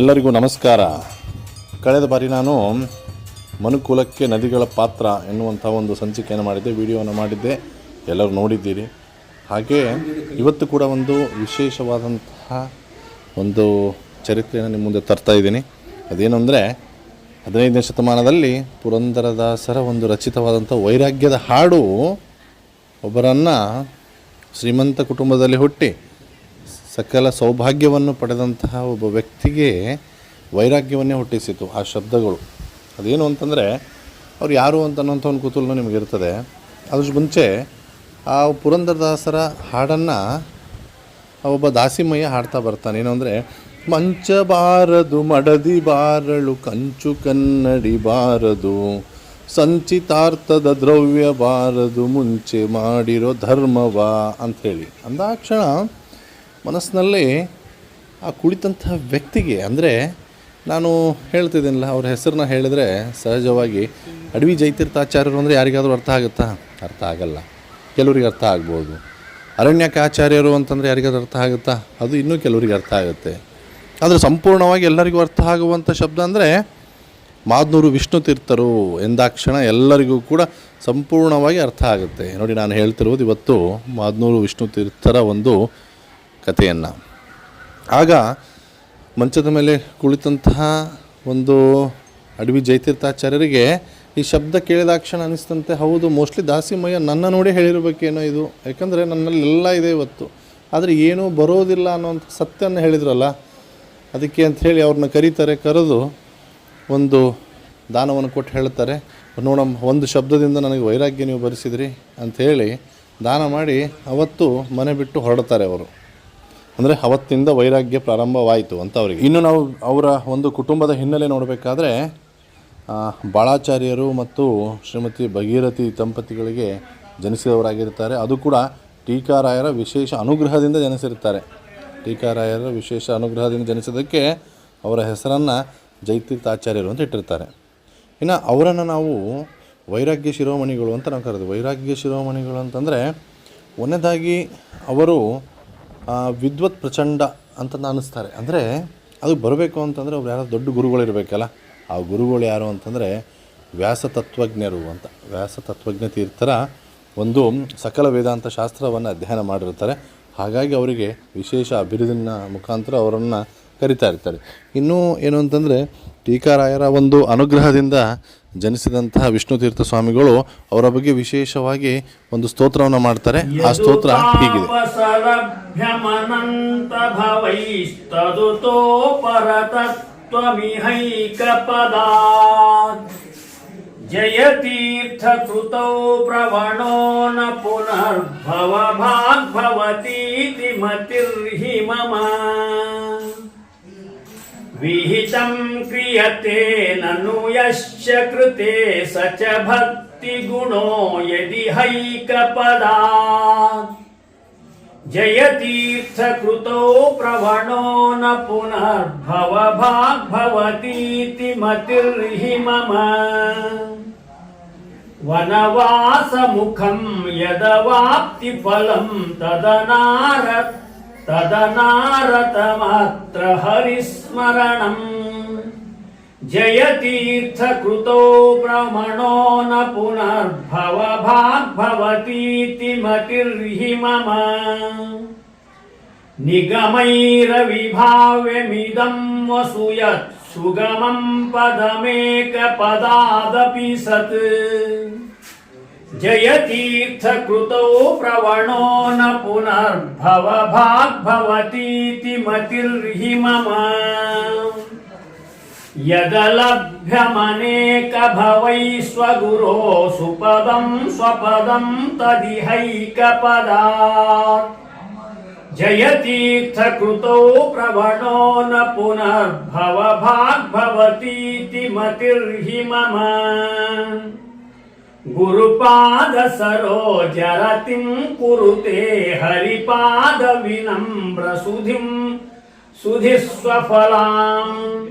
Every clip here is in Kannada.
ಎಲ್ಲರಿಗೂ ನಮಸ್ಕಾರ. ಕಳೆದ ಬಾರಿ ನಾನು ಮನುಕುಲಕ್ಕೆ ನದಿಗಳ ಪಾತ್ರ ಎನ್ನುವಂಥ ಒಂದು ಸಂಚಿಕೆಯನ್ನು ಮಾಡಿದ್ದೆ, ವಿಡಿಯೋವನ್ನು ಮಾಡಿದ್ದೆ. ಎಲ್ಲರೂ ನೋಡಿದ್ದೀರಿ. ಹಾಗೆ ಇವತ್ತು ಕೂಡ ಒಂದು ವಿಶೇಷವಾದಂತಹ ಒಂದು ಚರಿತ್ರೆಯನ್ನು ನಿಮ್ಮ ಮುಂದೆ ತರ್ತಾ ಇದ್ದೀನಿ. ಅದೇನು ಅಂದರೆ ಹದಿನೈದನೇ ಶತಮಾನದಲ್ಲಿ ಪುರಂದರದಾಸರ ಒಂದು ರಚಿತವಾದಂಥ ವೈರಾಗ್ಯದ ಹಾಡು ಒಬ್ಬರನ್ನು ಶ್ರೀಮಂತ ಕುಟುಂಬದಲ್ಲಿ ಹುಟ್ಟಿ ಸಕಲ ಸೌಭಾಗ್ಯವನ್ನು ಪಡೆದಂತಹ ಒಬ್ಬ ವ್ಯಕ್ತಿಗೆ ವೈರಾಗ್ಯವನ್ನೇ ಹುಟ್ಟಿಸಿತು ಆ ಶಬ್ದಗಳು. ಅದೇನು ಅಂತಂದರೆ ಅವ್ರು ಯಾರು ಅಂತ ಅನ್ನೋಂಥ ಒಂದು ಕುತೂಹಲ ನಿಮಗಿರ್ತದೆ. ಅದ್ರ ಮುಂಚೆ ಆ ಪುರಂದರದಾಸರ ಹಾಡನ್ನು ಒಬ್ಬ ದಾಸಿಮಯ್ಯ ಹಾಡ್ತಾ ಬರ್ತಾನೆ. ಏನು ಅಂದರೆ, ಮಂಚ ಬಾರದು, ಮಡದಿ ಬಾರಳು, ಕಂಚು ಕನ್ನಡಿ ಬಾರದು ಸಂಚಿತಾರ್ಥದ ದ್ರವ್ಯ ಬಾರದು ಮುಂಚೆ ಮಾಡಿರೋ ಧರ್ಮವ ಅಂಥೇಳಿ ಅಂದಾಕ್ಷಣ ಮನಸ್ಸಿನಲ್ಲಿ ಆ ಕುಳಿತಂಥ ವ್ಯಕ್ತಿಗೆ, ಅಂದರೆ ನಾನು ಹೇಳ್ತಿದ್ದೀನಲ್ಲ, ಅವ್ರ ಹೆಸರನ್ನ ಹೇಳಿದರೆ ಸಹಜವಾಗಿ ಅಡವಿ ಜೈತೀರ್ಥಾಚಾರ್ಯರು ಅಂದರೆ ಯಾರಿಗಾದರೂ ಅರ್ಥ ಆಗುತ್ತಾ? ಅರ್ಥ ಆಗಲ್ಲ. ಕೆಲವರಿಗೆ ಅರ್ಥ ಆಗ್ಬೋದು. ಅರಣ್ಯಕಾಚಾರ್ಯರು ಅಂತಂದರೆ ಯಾರಿಗಾದ್ರೂ ಅರ್ಥ ಆಗುತ್ತಾ? ಅದು ಇನ್ನೂ ಕೆಲವರಿಗೆ ಅರ್ಥ ಆಗುತ್ತೆ. ಆದರೆ ಸಂಪೂರ್ಣವಾಗಿ ಎಲ್ಲರಿಗೂ ಅರ್ಥ ಆಗುವಂಥ ಶಬ್ದ ಅಂದರೆ ಮಾದ್ನೂರು ವಿಷ್ಣು ತೀರ್ಥರು ಎಂದಾಕ್ಷಣ ಎಲ್ಲರಿಗೂ ಕೂಡ ಸಂಪೂರ್ಣವಾಗಿ ಅರ್ಥ ಆಗುತ್ತೆ. ನೋಡಿ, ನಾನು ಹೇಳ್ತಿರುವುದು ಇವತ್ತು ಮಾದ್ನೂರು ವಿಷ್ಣು ತೀರ್ಥರ ಒಂದು ಕಥೆಯನ್ನು. ಆಗ ಮಂಚದ ಮೇಲೆ ಕುಳಿತಂತಹ ಒಂದು ಅಡವಿ ಜಯತೀರ್ಥಾಚಾರ್ಯರಿಗೆ ಈ ಶಬ್ದ ಕೇಳಿದಾಕ್ಷಣ ಅನಿಸ್ತಂತೆ, ಹೌದು, ಮೋಸ್ಟ್ಲಿ ದಾಸಿಮಯ್ಯ ನನ್ನ ನೋಡಿ ಹೇಳಿರಬೇಕೇನೋ ಇದು. ಯಾಕಂದರೆ ನನ್ನಲ್ಲಿ ಎಲ್ಲ ಇದೆ ಇವತ್ತು. ಆದರೆ ಏನೂ ಬರೋದಿಲ್ಲ ಅನ್ನೋಂಥ ಸತ್ಯನ ಹೇಳಿದ್ರಲ್ಲ, ಅದಕ್ಕೆ ಅಂತ ಹೇಳಿ ಅವ್ರನ್ನ ಕರೀತಾರೆ, ಕರೆದು ಒಂದು ದಾನವನ್ನು ಕೊಟ್ಟು ಹೇಳ್ತಾರೆ ನೋಡಮ್ಮ, ಒಂದು ಶಬ್ದದಿಂದ ನನಗೆ ವೈರಾಗ್ಯ ನೀವು ಬರೆಸಿದ್ರಿ ಅಂಥೇಳಿ ದಾನ ಮಾಡಿ ಅವತ್ತು ಮನೆ ಬಿಟ್ಟು ಹೊರಡ್ತಾರೆ ಅವರು. ಅಂದರೆ ಅವತ್ತಿಂದ ವೈರಾಗ್ಯ ಪ್ರಾರಂಭವಾಯಿತು ಅಂತ ಅವರಿಗೆ. ಇನ್ನು ನಾವು ಅವರ ಒಂದು ಕುಟುಂಬದ ಹಿನ್ನೆಲೆ ನೋಡಬೇಕಾದ್ರೆ ಬಾಳಾಚಾರ್ಯರು ಮತ್ತು ಶ್ರೀಮತಿ ಭಗೀರಥಿ ದಂಪತಿಗಳಿಗೆ ಜನಿಸಿದವರಾಗಿರ್ತಾರೆ. ಅದು ಕೂಡ ಟೀಕಾರಾಯರ ವಿಶೇಷ ಅನುಗ್ರಹದಿಂದ ಜನಿಸಿರ್ತಾರೆ. ಟೀಕಾರಾಯರ ವಿಶೇಷ ಅನುಗ್ರಹದಿಂದ ಜನಿಸಿದ್ದಕ್ಕೆ ಅವರ ಹೆಸರನ್ನು ಜೈತೀರ್ಥಾಚಾರ್ಯರು ಅಂತ ಇಟ್ಟಿರ್ತಾರೆ. ಇನ್ನು ಅವರನ್ನು ನಾವು ವೈರಾಗ್ಯ ಶಿರೋಮಣಿಗಳು ಅಂತ ನಾವು ಕರೆದು ವೈರಾಗ್ಯ ಶಿರೋಮಣಿಗಳು ಅಂತಂದರೆ ಒಂದನೇದಾಗಿ ಅವರು ವಿದ್ವತ್ ಪ್ರಚಂಡ ಅಂತ ಅನ್ನಿಸ್ತಾರೆ. ಅಂದರೆ ಅದು ಬರಬೇಕು ಅಂತಂದರೆ ಅವ್ರು ಯಾರೋ ದೊಡ್ಡ ಗುರುಗಳಿರಬೇಕಲ್ಲ. ಆ ಗುರುಗಳು ಯಾರು ಅಂತಂದರೆ ವ್ಯಾಸ ತತ್ವಜ್ಞರು ಅಂತ. ವ್ಯಾಸ ತತ್ವಜ್ಞ ತೀರ್ಥರ ಒಂದು ಸಕಲ ವೇದಾಂತ ಶಾಸ್ತ್ರವನ್ನು ಅಧ್ಯಯನ ಮಾಡಿರ್ತಾರೆ. ಹಾಗಾಗಿ ಅವರಿಗೆ ವಿಶೇಷ ಅಭಿವೃದ್ಧಿನ ಮುಖಾಂತರ ಅವರನ್ನು ಕರಿತಾ ಇರ್ತಾರೆ. ಇನ್ನೂ ಏನು ಅಂತಂದರೆ, ಟೀಕಾರಾಯರ ಒಂದು ಅನುಗ್ರಹದಿಂದ ಜನಿಸಿದಂತಹ ವಿಷ್ಣು ತೀರ್ಥ ಸ್ವಾಮಿಗಳು ಅವರ ಬಗ್ಗೆ ವಿಶೇಷವಾಗಿ ಒಂದು ಸ್ತೋತ್ರವನ್ನು ಮಾಡ್ತಾರೆ. ಆ ಸ್ತೋತ್ರ ಹೀಗಿದೆ. ಜಯ ಪರತತ್ವಮಿಹೈಕಪದಾತ್ ಜಯತೀರ್ಥಕೃತೌ ಪ್ರವಣೋ ನ ಪುನರ್ಭವ ಭಾಗ್ಭವತೀತಿ ಮತಿರ್ಹಿ ಮಮ विहितं क्रियते ननु यश्च कृते स च भक्तिगुणो यदि हैकपदात् जयतीर्थकृतो प्रवणो न पुनर्भव भाग्भवतीति मतिर्हि मम। वनवासमुखं यदवाप्तिफलं तदनार तदनारतमात्र हरिस्मरणम् जयतीर्थकृतो भ्रमणो न पुनर्भव भाग्भवतीति मतिर्हि मम। निगमैरविभाव्यमिदं वसु यत् सुगमं पदमेकपदादपि सत्। जयतीर्थकृतौ प्रवणो न पुनर्भव भाग्भवतीति मतिर्हि मम यदलभ्यमनेकभवै स्वगुरो सुपदं स्वपदं तदिहैकपदात् जयतीर्थकृतौ प्रवणो न पुनर्भव भाग्भवतीति मतिर्हि मम गुरुपाद सरोज रतिं कुरुते हरिपाद विनम्र सुधिम सुधि स्वफलाम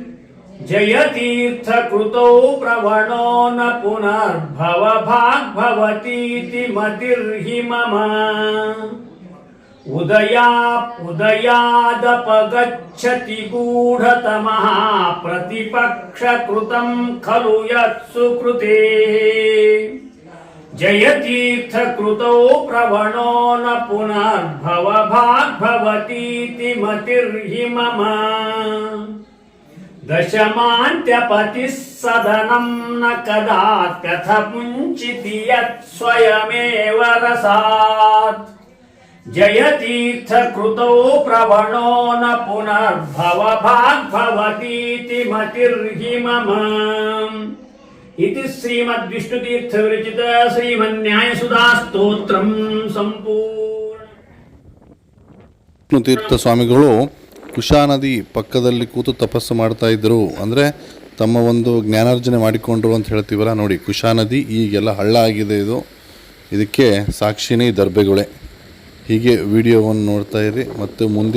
जय तीर्थ जयतीर्थकृतौ प्रवणो न पुनर्भव भाग पुनर्भवभाग्भवतीति मतिर्हि मम। उदया उदयादपगच्छति गूढतमः प्रतिपक्ष प्रतिपक्षकृतं खलु यत्सुकृतेः। जयतीर्थकृतौ प्रवणो न पुनर्भव भाग्भवतीति मतिर्हि मम। दशमान्त्यपतिः सदनं न कदाप्यथ पुञ्चिति यत् स्वयमेव रसात्। जयतीर्थकृतौ प्रवणो न पुनर्भव भाग्भवतीति मतिर्हि मम। इति श्रीमद्विष्णुतीर्थविरचित श्रीमन्यायसुधास्तोत्रं सम्पूर्ण ವಿಷ್ಣು ತೀರ್ಥ ಸ್ವಾಮಿಗಳು ಕುಶಾ ನದಿ ಪಕ್ಕದಲ್ಲಿ ಕೂತು ತಪಸ್ಸು ಮಾಡ್ತಾ ಇದ್ದರು ಅಂದರೆ ತಮ್ಮ ಒಂದು ಜ್ಞಾನಾರ್ಜನೆ ಮಾಡಿಕೊಂಡ್ರು ಅಂತ ಹೇಳ್ತೀವಲ್ಲ ನೋಡಿ ಕುಶಾ ನದಿ ಈಗೆಲ್ಲ ಹಳ್ಳ ಆಗಿದೆ ಇದು ಇದಕ್ಕೆ ಸಾಕ್ಷಿನೇ ಈ ದರ್ಬೆಗಳೇ ಹೀಗೆ ವಿಡಿಯೋವನ್ನು ನೋಡ್ತಾ ಇರಿ ಮತ್ತು ಮುಂದೆ